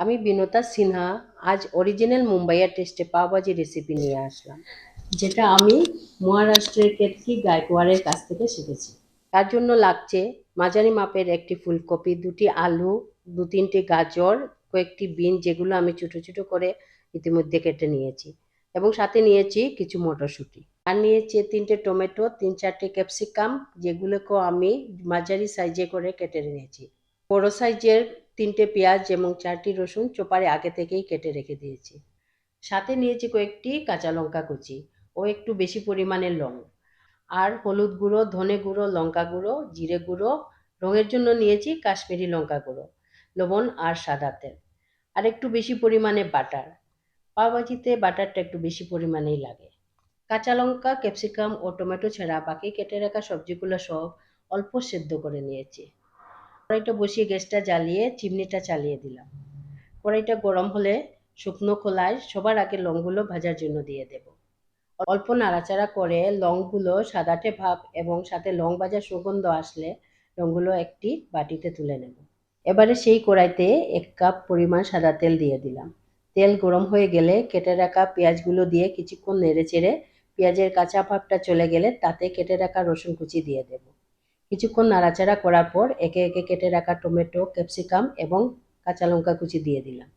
আমি বিনতা সিনহা, আজ অরিজিনাল মুম্বাইয়ের টেস্টে পাওভাজি রেসিপি নিয়ে আসলাম। যেটা আমি মহারাষ্ট্রের কেতকি গায়কওয়াড়ের কাছ থেকে শিখেছি। তার জন্য লাগছে মাঝারি মাপের একটি ফুলকপি, দুটি আলু, দু তিনটি গাজর, কয়েকটি বিন, যেগুলো আমি ছোটো ছোটো করে ইতিমধ্যে কেটে নিয়েছি এবং সাথে নিয়েছি কিছু মটরশুঁটি। আর নিয়েছি তিনটে টমেটো, তিন চারটে ক্যাপসিকাম, যেগুলোকেও আমি মাঝারি সাইজে করে কেটে নিয়েছি। বড় সাইজের তিনটে পেঁয়াজ এবং চারটি রসুন চোপারে আগে থেকেই কেটে রেখে দিয়েছি। সাথে নিয়েছি কয়েকটি কাঁচা লঙ্কা কুচি ও একটু বেশি পরিমাণের লং। আর হলুদ গুঁড়ো, ধনে গুঁড়ো, লঙ্কা গুঁড়ো, জিরে গুঁড়ো, রঙের জন্য নিয়েছি কাশ্মীরি লঙ্কা গুঁড়ো, লবণ আর সাদা তেল। আর একটু বেশি পরিমাণে বাটার। পাওভাজিতে বাটারটা একটু বেশি পরিমাণেই লাগে। কাঁচা লঙ্কা, ক্যাপসিকাম ও টমেটো ছাড়া বাকি কেটে রাখা সবজিগুলো সব অল্প সেদ্ধ করে নিয়েছি। কড়াইটা বসিয়ে গ্যাসটা জ্বালিয়ে চিমনিটা চালিয়ে দিলাম। কড়াইটা গরম হলে শুকনো খোলায় সবার আগে লংগুলো ভাজার জন্য দিয়ে দেব। অল্প নাড়াচাড়া করে লংগুলো সাদাটে ভাব এবং সাথে লং ভাজার সুগন্ধ আসলে লংগুলো একটি বাটিতে তুলে নেব। এবারে সেই কড়াইতে এক কাপ পরিমাণ সাদা তেল দিয়ে দিলাম। তেল গরম হয়ে গেলে কেটে রাখা পেঁয়াজগুলো দিয়ে কিছুক্ষণ নেড়ে চেড়ে পেঁয়াজের কাঁচা ভাবটা চলে গেলে তাতে কেটে রাখা রসুন কুচি দিয়ে দেব। কিছুক্ষণ নাড়াচাড়া করার পর একে একে কেটে রাখা টমেটো, ক্যাপসিকাম এবং কাঁচা লঙ্কা কুচি দিয়ে দিলাম।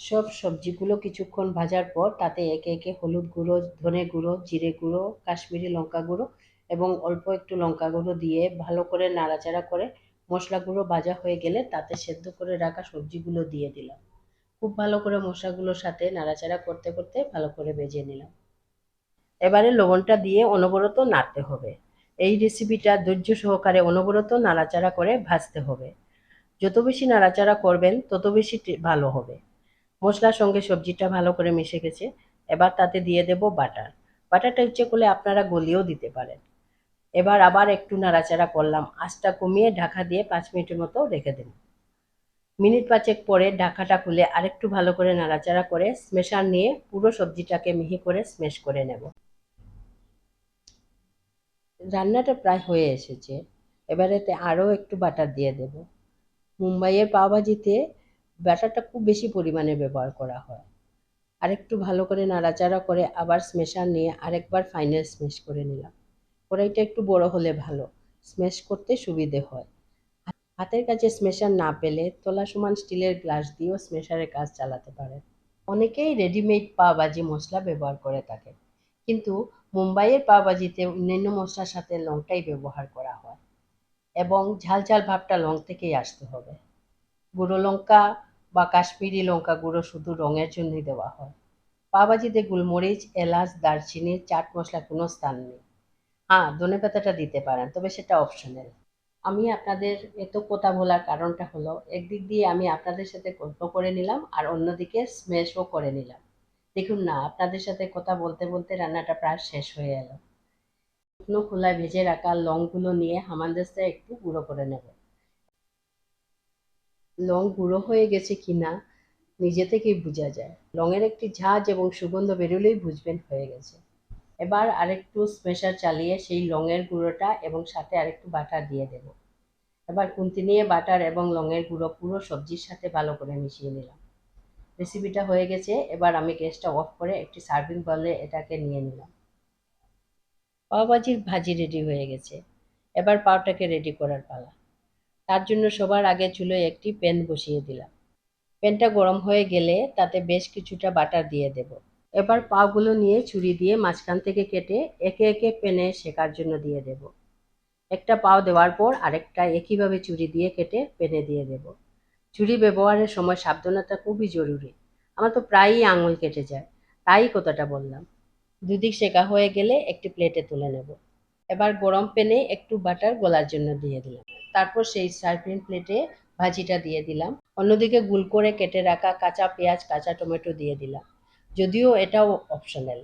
সব সবজিগুলো কিছুক্ষণ ভাজার পর তাতে একে একে হলুদ গুঁড়ো, ধনে গুঁড়ো, জিরে গুঁড়ো, কাশ্মীরি লঙ্কা গুঁড়ো এবং অল্প একটু লঙ্কা গুঁড়ো দিয়ে ভালো করে নাড়াচাড়া করে মশলা গুঁড়ো ভাজা হয়ে গেলে তাতে সেদ্ধ করে রাখা সবজিগুলো দিয়ে দিলাম। খুব ভালো করে মশলাগুলোর সাথে নাড়াচাড়া করতে করতে ভালো করে ভেজে নিলাম। এবারে লবণটা দিয়ে অনবরত নাড়তে হবে। এই রেসিপিটা ধৈর্য সহকারে অনবরত নাড়াচাড়া করে ভাজতে হবে। যত বেশি নাড়াচাড়া করবেন, তত বেশি ভালো হবে। মশলার সঙ্গে সবজিটা ভালো করে মিশে গেছে। এবার তাতে দিয়ে দেব বাটার। বাটারটা ইচ্ছে করলে আপনারা গলিয়েও দিতে পারেন। এবার আবার একটু নাড়াচাড়া করলাম। আঁচটা কমিয়ে ঢাকা দিয়ে পাঁচ মিনিটের মতো রেখে দেব। মিনিট পাঁচেক পরে ঢাকাটা খুলে আরেকটু ভালো করে নাড়াচাড়া করে স্মেশার নিয়ে পুরো সবজিটাকে মিহি করে স্মেশ করে নেব। রান্নাটা প্রায় হয়ে এসেছে। এবারেতে আরও একটু বাটার দিয়ে দেব। মুম্বাইয়ের পাওভাজিতে ব্যাটারটা খুব বেশি পরিমাণে ব্যবহার করা হয়। আরেকটু ভালো করে নাড়াচাড়া করে আবার স্মেশার নিয়ে আরেকবার ফাইনাল স্মেশ করে নিলাম। কড়াইটা একটু বড় হলে ভালো, স্মেশ করতে সুবিধে হয়। হাতের কাছে স্মেশার না পেলে তোলা সমান স্টিলের গ্লাস দিয়েও স্মেশারের কাজ চালাতে পারেন। অনেকেই রেডিমেড পাওভাজি মশলা ব্যবহার করে থাকে কিন্তু মুম্বাইয়ের পাওভাজিতে অন্যান্য মশলার সাথে লংটাই ব্যবহার করা হয়। এবং ঝাল ঝাল ভাবটা লং থেকেই আসতে হবে। গুঁড়ো লঙ্কা বা কাশ্মীরি লঙ্কা গুঁড়ো শুধু রঙের জন্যই দেওয়া হয়। পাওভাজিতে গোলমরিচ, এলাচ, দারচিনি, চাট মশলা কোনো স্থান নেই। হ্যাঁ ধনে পাতাটা দিতে পারেন, তবে সেটা অপশনাল আমি আপনাদের এত কথা বলার কারণটা হলো, একদিক দিয়ে আমি আপনাদের সাথে গল্প করে নিলাম আর অন্যদিকে স্মেশও করে নিলাম। দেখুন না, আপনাদের সাথে কথা বলতে বলতে রান্নাটা প্রায় শেষ হয়ে এলো। শুকনো খোলায় ভেজে রাখা লংগুলো নিয়ে হামানদেশটা একটু গুঁড়ো করে নেব। লং গুঁড়ো হয়ে গেছে কিনা নিজে থেকেই বোঝা যায়। লংয়ের একটি ঝাঁজ এবং সুগন্ধ বেরোলেই বুঝবেন হয়ে গেছে। এবার আরেকটু স্পেশাল চালিয়ে সেই লংয়ের গুঁড়োটা এবং সাথে আরেকটু বাটার দিয়ে দেব। এবার কুন্তি নিয়ে বাটার এবং লংয়ের গুঁড়ো পুরো সবজির সাথে ভালো করে মিশিয়ে নিলাম। রেসিপিটা হয়ে গেছে, এবার আমি গ্যাসটা অফ করে একটি সার্ভিং বলে এটাকে নিয়ে নিলাম। পাওভাজির ভাজি রেডি হয়ে গেছে। এবার পাওটাকে রেডি করার পালা। তার জন্য সবার আগে চুলোয় একটি প্যান বসিয়ে দিলাম। প্যানটা গরম হয়ে গেলে তাতে বেশ কিছুটা বাটার দিয়ে দেব। এবার পাওগুলো নিয়ে ছুরি দিয়ে মাঝখান থেকে কেটে একে একে প্যানে শেকার জন্য দিয়ে দেব। একটা পাও দেওয়ার পর আরেকটা একইভাবে চুরি দিয়ে কেটে প্যানে দিয়ে দেব। ছুরি ব্যবহারের সময় সাবধানতা খুবই জরুরি। আমার তো প্রায়ই আঙুল কেটে যায়, তাই কথাটা বললাম। দুদিক শেখা হয়ে গেলে একটি প্লেটে তুলে নেব। এবার গরম প্যানে একটু বাটার গলার জন্য দিয়ে দিলাম। তারপর সেই সার্ভিং প্লেটে ভাজিটা দিয়ে দিলাম। অন্যদিকে গুল করে কেটে রাখা কাঁচা পেঁয়াজ, কাঁচা টমেটো দিয়ে দিলাম। যদিও এটাও অপশনাল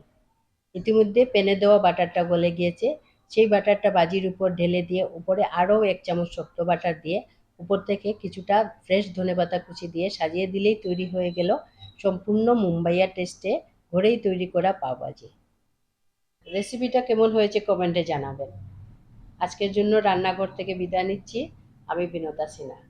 ইতিমধ্যে প্যানে দেওয়া বাটারটা গলে গিয়েছে। সেই বাটারটা বাজির উপর ঢেলে দিয়ে উপরে আরও এক চামচ শক্ত বাটার দিয়ে উপর থেকে কিছুটা ফ্রেশ ধনেপাতা কুচি দিয়ে সাজিয়ে দিলেই তৈরি হয়ে গেল সম্পূর্ণ মুম্বাইয়া টেস্টে ঘরেই তৈরি করা পাওভাজি রেসিপিটা কেমন হয়েছে কমেন্টে জানাবেন। আজকের জন্য রান্নাঘর থেকে বিদায় নিচ্ছি। আমি বিনোদা সিনহা।